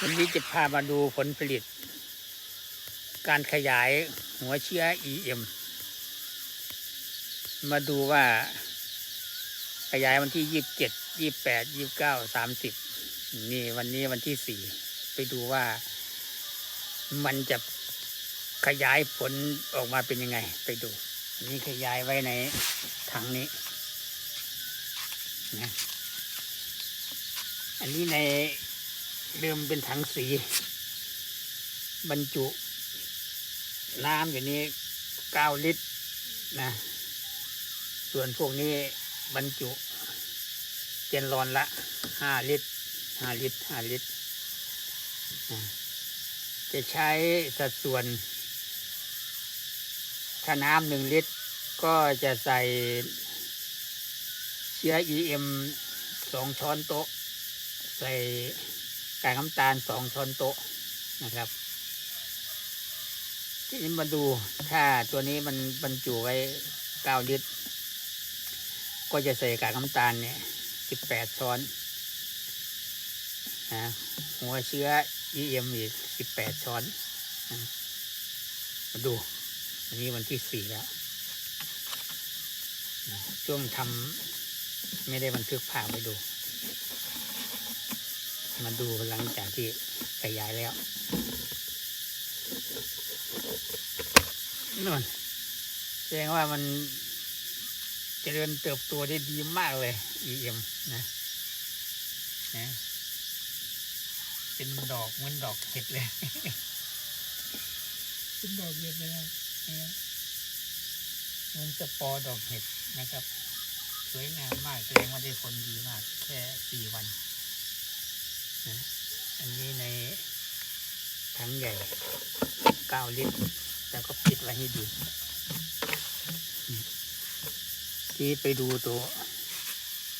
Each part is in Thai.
วันนี้จะพามาดูผลผลิต การขยายหัวเชื้อ EM มาดูว่า ขยายวันที่ยี่สิบเจ็ดยี่แปดยี่บเก้าสามสิบนี่วันนี้วันที่สี่ไปดูว่า มันจะขยายผลออกมาเป็นยังไง ไปดู นี่ขยายไว้ในถังนี้นะอันนี้ใน เดิมเป็นถังสี บรรจุ น้ำอยู่นี้เก้าลิตรนะ ส่วนพวกนี้บรรจุเจนรอนละห้าลิตรห้าลิตรห้าลิตร จะใช้สัดส่วน ถ้าน้ำหนึ่งลิตร ก็จะใส่เชื้อ EM สองช้อนโต๊ะ ใส่ กากน้ำตาลสองช้อนโต๊ะนะครับทีนี้มาดูถ้าตัวนี้มันบรรจุไว้เก้าลิตร ก็จะใส่กากน้ำตาลเนี่ยสิบแปดช้อนนะหัวเชื้อ EM อีกสิบแปดช้อนนะมาดูวันนี้วันที่สี่แล้วช่วงทำไม่ได้บันทึกภาพไปดู มาดูหลังจากที่ขยายแล้วนั่นแสดงว่ามันเจริญเติบโตได้ดีมากเลย EM นะนะเป็นดอกเหมือนดอกเห็ดเลย เป็นดอกเห็ดเลยนะเหมันจะปอดอกเห็ดนะครับ สวยงามมากแสดงว่าได้ผลดีมาก แค่สี่วัน อันนี้ในถังใหญ่เก้าลิตร แล้วก็ปิดไว้ให้ดีอืมที่ไปดูตัว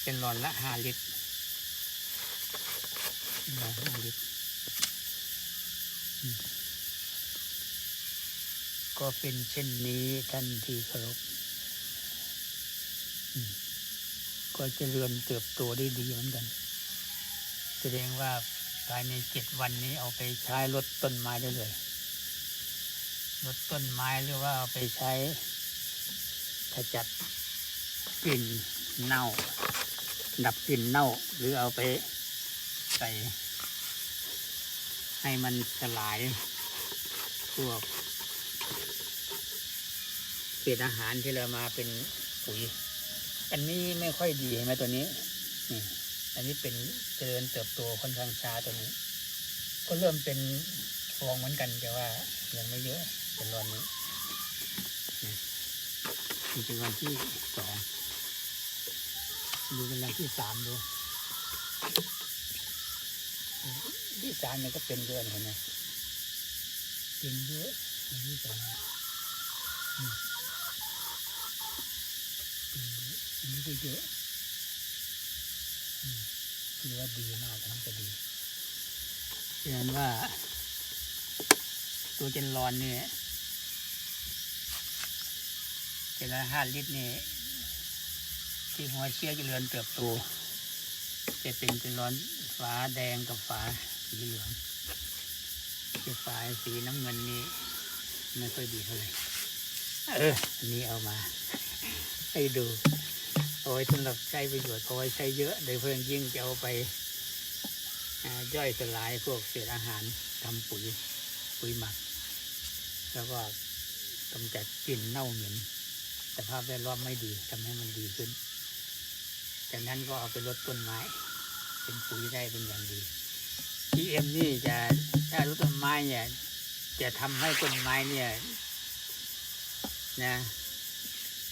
เป็นหลอนละห้าลิตรหลอนห้าลิตร ก็เป็นเช่นนี้ท่านที่เคารพอืมก็เจริญเติบโตได้ดีเหมือนกัน แสดงว่าภายในเจ็ดวันนี้เอาไปใช้ลดต้นไม้ได้เลยลดต้นไม้หรือว่าเอาไปใช้ขจัดกลิ่นเน่า ดับกลิ่นเน่า หรือเอาไปใส่ให้มันสลายพวกเศษอาหารที่เรามาเป็นปุ๋ย อันนี้ไม่ค่อยดีเห็นไหมตัวนี้นี่ อันนี้เป็นเจริญเติบโตค่อนข้างช้าตัวนี้ ก็เริ่มเป็นฟองเหมือนกันแต่ว่ายังไม่เยอะเป็นรอนนี้นะนี่เป็นวันที่สองดูเป็นวันที่สามดูที่สามเนี่ยก็เป็นเดือนเห็นไหมเป็นเยอะวันที่สามอืมเป็นเยอะอันนี้ก็เยอะ ถือว่าดีมากทั้งจะดีฉะนั้นว่า ตัวเจนรอนเนี่ยเจนละห้าลิตรนี่ที่หัวเชื้อเจริญเติบโตจะเป็นเจนรอนฝาแดงกับฝาสีเหลืองที่ฝาสีน้ำเงินนี่ไม่ค่อยดีเท่าไหร่เอออันนี้เอามา ให้ดู เอาไว้สำหรับใช้ประโยชน์เอาไว้ใช้เยอะโดยเพิ่งยิ่งจะเอาไปย่อยสลายพวกเศษอาหารทำปุ๋ยปุ๋ยหมัก แล้วก็กำจัดกลิ่นเน่าเหม็นสภาพแวดล้อมไม่ดีทำให้มันดีขึ้น จากนั้นก็เอาไปลดต้นไม้ เป็นปุ๋ยได้เป็นอย่างดี PM นี่จะถ้าลดต้นไม้เนี่ยจะทำให้ต้นไม้เนี่ยนะ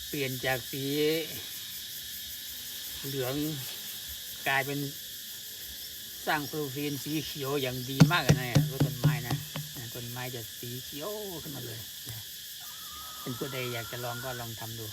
เปลี่ยนจากสี เหลืองกลายเป็นสร้างโคลอโฟีนสีเขียวอย่างดีมากเลยนะรถต้นไม้นะนะต้นไม้จะสีเขียวขึ้นมาเลยนะเป็นผู้ใดอยากจะลองก็ลองทำดู